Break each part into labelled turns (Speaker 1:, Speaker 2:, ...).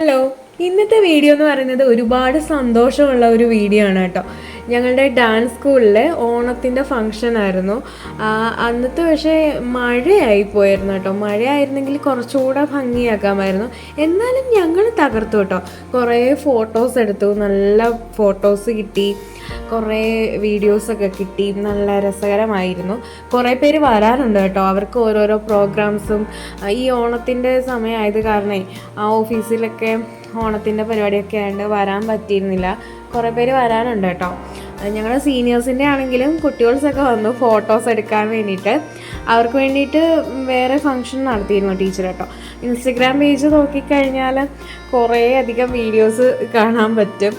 Speaker 1: Hello ഇന്നത്തെ video എന്ന് പറയുന്നത് ഒരുപാട് സന്തോഷമുള്ള ഒരു വീഡിയോ ആണ് കേട്ടോ. ഞങ്ങളുടെ ഡാൻസ് സ്കൂളിലെ ഓണത്തിന്റെ ഫങ്ഷൻ ആയിരുന്നു. അന്നത്തെ പക്ഷേ മഴയായി പോയിരുന്നു കേട്ടോ. മഴയായിരുന്നെങ്കിൽ കുറച്ചുകൂടെ ഭംഗിയാക്കാമായിരുന്നു. എന്നാലും ഞങ്ങൾ തകർത്തു കേട്ടോ. കുറേ ഫോട്ടോസ് എടുത്തു നല്ല ഫോട്ടോസ് കിട്ടി കുറേ വീഡിയോസൊക്കെ കിട്ടി നല്ല രസകരമായിരുന്നു. കുറേ പേര് വരാറുണ്ട് കേട്ടോ. അവർക്ക് ഓരോരോ പ്രോഗ്രാംസും ഈ ഓണത്തിന്റെ സമയമായത് കാരണേ ആ ഓഫീസിലൊക്കെ ഓണത്തിന്റെ പരിപാടിയൊക്കെ ആയതുകൊണ്ട് വരാൻ പറ്റിയിരുന്നില്ല. കുറേ പേര് വരാനുണ്ട് കേട്ടോ. ഞങ്ങളുടെ സീനിയേഴ്സിന്റെ ആണെങ്കിലും കുട്ടികൾസൊക്കെ വന്നു ഫോട്ടോസ് എടുക്കാൻ വേണ്ടിയിട്ട്. അവർക്ക് വേണ്ടിയിട്ട് വേറെ ഫങ്ഷൻ നടത്തിയിരുന്നു ടീച്ചർ കേട്ടോ. ഇൻസ്റ്റഗ്രാം പേജ് നോക്കിക്കഴിഞ്ഞാൽ കുറേ അധികം വീഡിയോസ് കാണാൻ പറ്റും.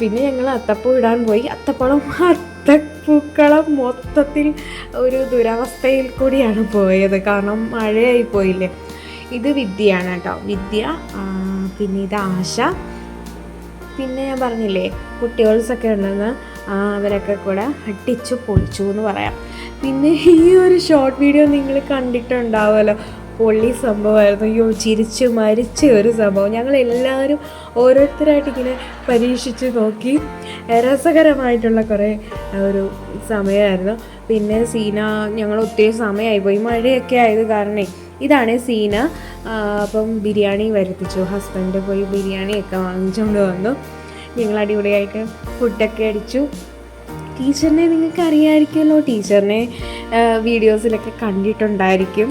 Speaker 1: പിന്നെ ഞങ്ങൾ അത്തപ്പൂ ഇടാൻ പോയി. അത്തപ്പളം അത്തപ്പൂക്കളം മൊത്തത്തിൽ ഒരു ദുരവസ്ഥയിൽ കൂടിയാണ് പോയത്. കാരണം മഴയായി പോയില്ലേ. ഇത് വിദ്യയാണ് കേട്ടോ. വിദ്യ പിന്നെ ഇത് ആശ. പിന്നെ ഞാൻ പറഞ്ഞില്ലേ കുട്ടികൾസൊക്കെ ഉണ്ടെന്ന് അവരൊക്കെ കൂടെ അടിച്ചു പൊളിച്ചു എന്ന് പറയാം. പിന്നെ ഈ ഒരു ഷോർട്ട് വീഡിയോ നിങ്ങൾ കണ്ടിട്ടുണ്ടാവുമല്ലോ. പൊള്ളി സംഭവമായിരുന്നു. അയ്യോ ചിരിച്ച് മരിച്ച ഒരു സംഭവം. ഞങ്ങൾ എല്ലാവരും ഓരോരുത്തരായിട്ട് ഇങ്ങനെ പരീക്ഷിച്ച് നോക്കി. രസകരമായിട്ടുള്ള കുറേ ഒരു സമയമായിരുന്നു. പിന്നെ സീന ഞങ്ങൾ ഒത്തിരി സമയമായി പോയി മഴയൊക്കെ ആയത് കാരണേ ഇതാണ് സീന. അപ്പം ബിരിയാണി വരുത്തിച്ചു. ഹസ്ബൻഡ് പോയി ബിരിയാണിയൊക്കെ വാങ്ങിച്ചുകൊണ്ട് വന്നു. ഞങ്ങൾ അടിപൊളിയായിട്ട് ഫുഡൊക്കെ അടിച്ചു. ടീച്ചറിനെ നിങ്ങൾക്ക് അറിയാമായിരിക്കുമല്ലോ ടീച്ചറിനെ വീഡിയോസിലൊക്കെ കണ്ടിട്ടുണ്ടായിരിക്കും.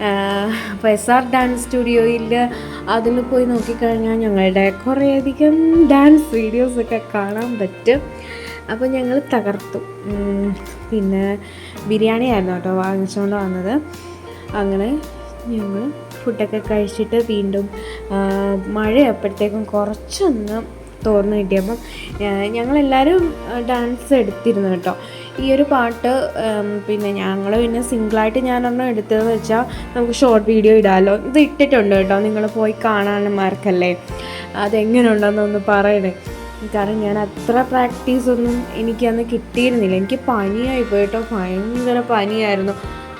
Speaker 1: അപ്പോൾ എസ് ആർ ഡാൻസ് സ്റ്റുഡിയോയിൽ അതിൽ പോയി നോക്കിക്കഴിഞ്ഞാൽ ഞങ്ങളുടെ കുറേയധികം ഡാൻസ് വീഡിയോസൊക്കെ കാണാൻ പറ്റും. അപ്പോൾ ഞങ്ങൾ തകർത്തു. പിന്നെ ബിരിയാണി ആയിരുന്നു കേട്ടോ വാങ്ങിച്ചുകൊണ്ട് വന്നത്. അങ്ങനെ ഞങ്ങൾ ഫുഡൊക്കെ കഴിച്ചിട്ട് വീണ്ടും മഴ മഴയപ്പോഴത്തേക്കും കുറച്ചൊന്ന് തോർന്നു കിട്ടിയപ്പം ഞങ്ങളെല്ലാവരും ഡാൻസ് എടുത്തിരുന്നു കേട്ടോ. ഈ ഒരു പാട്ട് പിന്നെ ഞങ്ങൾ പിന്നെ സിംഗിളായിട്ട് ഞാനൊന്നും എടുത്തതെന്ന് വെച്ചാൽ നമുക്ക് ഷോർട്ട് വീഡിയോ ഇടാമല്ലോ ഇത് ഇട്ടിട്ടുണ്ട് കേട്ടോ. നിങ്ങൾ പോയി കാണാനന്മാർക്കല്ലേ? അതെങ്ങനെ ഉണ്ടെന്നൊന്ന് പറയണേ. കാരണം ഞാൻ അത്ര പ്രാക്ടീസ് ഒന്നും എനിക്കന്ന് കിട്ടിയിരുന്നില്ല. എനിക്ക് പനിയായി പോയിട്ടോ ഭയങ്കര പനിയായിരുന്നു.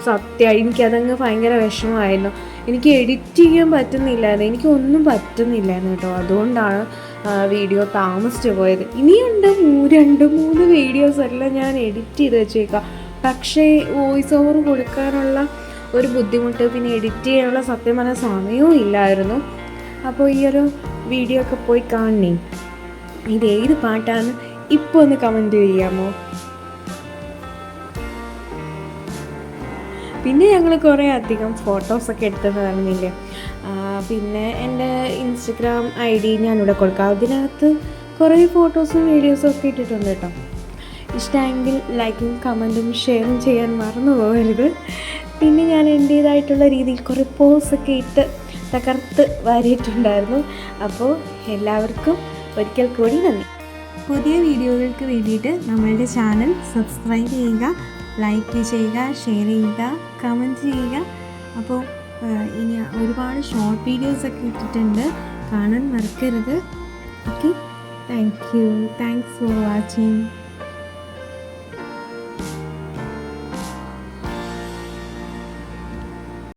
Speaker 1: സത്യമായി എനിക്കതങ്ങ് ഭയങ്കര വിഷമമായിരുന്നു. എനിക്ക് എഡിറ്റ് ചെയ്യാൻ പറ്റുന്നില്ലായിരുന്നു. എനിക്കൊന്നും പറ്റുന്നില്ലായിരുന്നു കേട്ടോ. അതുകൊണ്ടാണ് വീഡിയോ താമസിച്ചു പോയത്. ഇനിയുണ്ട് രണ്ട് മൂന്ന് വീഡിയോസ് എല്ലാം ഞാൻ എഡിറ്റ് ചെയ്ത് വെച്ചേക്കാം. പക്ഷേ വോയിസ് ഓവർ കൊടുക്കാനുള്ള ഒരു ബുദ്ധിമുട്ട് പിന്നെ എഡിറ്റ് ചെയ്യാനുള്ള സത്യം പറഞ്ഞ സമയവും ഇല്ലായിരുന്നു. അപ്പോൾ ഈ ഒരു വീഡിയോ ഒക്കെ പോയി കാണണേ. ഇത് ഏത് പാട്ടാണ്? ഇപ്പോൾ ഒന്ന് കമന്റ് ചെയ്യാമോ? പിന്നെ ഞങ്ങൾ കുറേ അധികം ഫോട്ടോസൊക്കെ ആ, പിന്നെ എന്റെ ഇൻസ്റ്റഗ്രാം ഐ ഡി ഞാനിവിടെ കൊടുക്കാം. അതിനകത്ത് കുറേ ഫോട്ടോസും വീഡിയോസും ഒക്കെ ഇട്ടിട്ടുണ്ട് കേട്ടോ. ഇഷ്ടമെങ്കിൽ ലൈക്കും കമന്റും ഷെയറും ചെയ്യാൻ മറന്നു പോകരുത്. പിന്നെ ഞാൻ എന്റേതായിട്ടുള്ള രീതിയിൽ കുറേ പോസൊക്കെ ഇട്ട് തകർത്ത് വാരിയിട്ടുണ്ടായിരുന്നു. അപ്പോൾ എല്ലാവർക്കും ഒരിക്കൽ കൂടി നന്ദി.
Speaker 2: പുതിയ വീഡിയോകൾക്ക് വേണ്ടിയിട്ട് നമ്മളുടെ ചാനൽ സബ്സ്ക്രൈബ് ചെയ്യുക ലൈക്ക് ചെയ്യുക ഷെയർ ചെയ്യുക കമന്റ് ചെയ്യുക. അപ്പോൾ ഇനി ഒരുപാട് ഷോർട്ട് വീഡിയോസൊക്കെ ഇട്ടിട്ടുണ്ട്. കാണാൻ മറക്കരുത്. Okay thank you thanks for watching